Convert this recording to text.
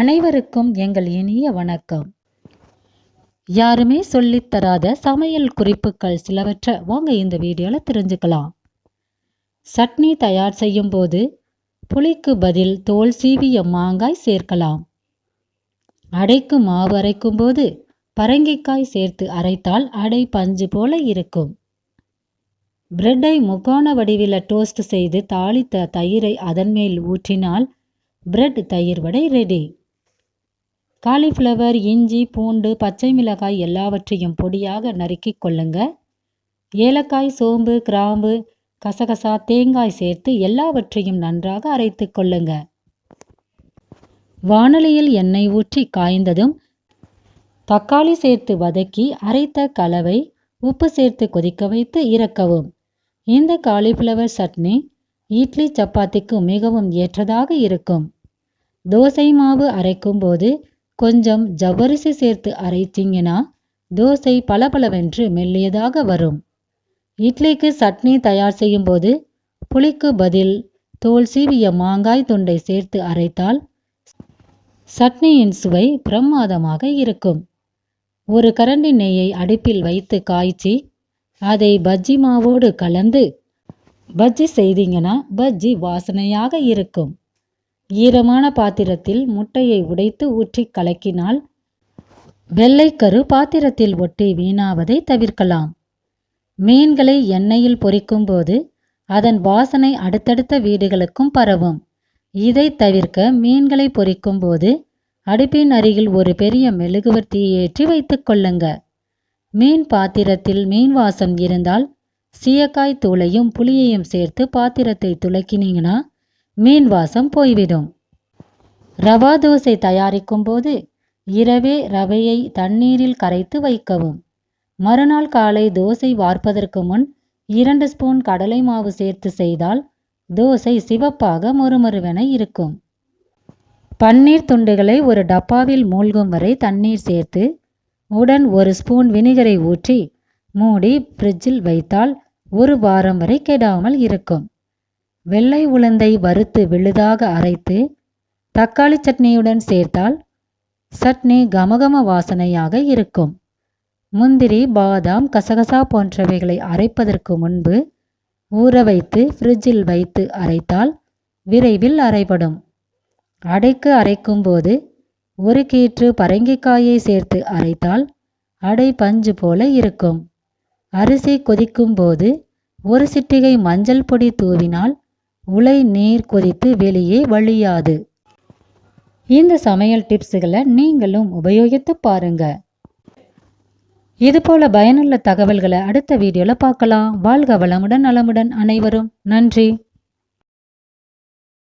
அனைவருக்கும் எங்கள் இனிய வணக்கம். யாருமே சொல்லித்தராத சமையல் குறிப்புகள் சிலவற்றை வாங்க இந்த வீடியோவில் தெரிஞ்சுக்கலாம். சட்னி தயார் செய்யும் போது புளிக்கு பதில் தோல் சீவிய மாங்காய் சேர்க்கலாம். அடைக்கு மாவு அரைக்கும் போது பரங்கிக்காய் சேர்த்து அரைத்தால் அடை பஞ்சு போல இருக்கும். பிரெட்டை முக்கோண வடிவில் டோஸ்ட் செய்து தாளித்த தயிரை அதன் மேல் ஊற்றினால் பிரெட் தயிர் வடை ரெடி. காலிஃப்ளவர் இஞ்சி பூண்டு பச்சை மிளகாய் எல்லாவற்றையும் பொடியாக நறுக்கி கொள்ளுங்க. ஏலக்காய் சோம்பு கிராம்பு கசகசா தேங்காய் சேர்த்து எல்லாவற்றையும் நன்றாக அரைத்து கொள்ளுங்க. வானலியில் எண்ணெய் ஊற்றி காய்ந்ததும் தக்காளி சேர்த்து வதக்கி அரைத்த கலவை உப்பு சேர்த்து கொதிக்க வைத்து இறக்கவும். இந்த காலிஃப்ளவர் சட்னி இட்லி சப்பாத்திக்கு மிகவும் ஏற்றதாக இருக்கும். தோசை மாவு அரைக்கும் போது கொஞ்சம் ஜவ்வரிசி சேர்த்து அரைச்சிங்கன்னா தோசை பளபளவென்று மெல்லியதாக வரும். இட்லிக்கு சட்னி தயார் செய்யும் போது புளிக்கு பதில் தோல் சீவிய மாங்காய் துண்டை சேர்த்து அரைத்தால் சட்னியின் சுவை பிரமாதமாக இருக்கும். ஒரு கரண்டி நெய்யை அடுப்பில் வைத்து காய்ச்சி அதை பஜ்ஜி மாவோடு கலந்து பஜ்ஜி செய்தீங்கன்னா பஜ்ஜி வாசனையாக இருக்கும். ஈரமான பாத்திரத்தில் முட்டையை உடைத்து ஊற்றி கலக்கினால் வெள்ளைக்கரு பாத்திரத்தில் ஒட்டி வீணாவதை தவிர்க்கலாம். மீன்களை எண்ணெயில் பொரிக்கும் போது அதன் வாசனை அடுத்தடுத்த வீடுகளுக்கும் பரவும். இதை தவிர்க்க மீன்களை பொரிக்கும் போது அடுப்பின் அருகில் ஒரு பெரிய மெழுகுவர்த்தி ஏற்றி வைத்துக் கொள்ளுங்க. மீன் பாத்திரத்தில் மீன் வாசம் இருந்தால் சீயக்காய் தூளையும் புளியையும் சேர்த்து பாத்திரத்தை துளக்கினீங்கன்னா மீன் வாசம் போய்விடும். ரவா தோசை தயாரிக்கும் போது இரவே ரவையை தண்ணீரில் கரைத்து வைக்கவும். மறுநாள் காலை தோசை வார்ப்பதற்கு முன் இரண்டு ஸ்பூன் கடலை மாவு சேர்த்து செய்தால் தோசை சிவப்பாக மொறுமொறுவென இருக்கும். பன்னீர் துண்டுகளை ஒரு டப்பாவில் மூழ்கும் வரை தண்ணீர் சேர்த்து உடன் ஒரு ஸ்பூன் வினிகரை ஊற்றி மூடி ஃப்ரிட்ஜில் வைத்தால் ஒரு வாரம் வரை கெடாமல் இருக்கும். வெள்ளை உளுந்தை வறுத்து விழுதாக அரைத்து தக்காளி சட்னியுடன் சேர்த்தால் சட்னி கமகம வாசனையாக இருக்கும். முந்திரி பாதாம் கசகசா போன்றவைகளை அரைப்பதற்கு முன்பு ஊற வைத்து ஃப்ரிட்ஜில் வைத்து அரைத்தால் விரைவில் அரைபடும். அடைக்கு அரைக்கும் போது ஒரு கீற்று பரங்கிக்காயை சேர்த்து அரைத்தால் அடை பஞ்சு போல இருக்கும். அரிசி கொதிக்கும் போது ஒரு சிட்டிகை மஞ்சள் பொடி தூவினால் உலை நீர் கொதித்து வெளியே வழியாது. இந்த சமையல் டிப்ஸுகளை நீங்களும் உபயோகித்து பாருங்க. இது போல பயனுள்ள தகவல்களை அடுத்த வீடியோல பார்க்கலாம். வாழ்க வளமுடன் நலமுடன் அனைவரும். நன்றி.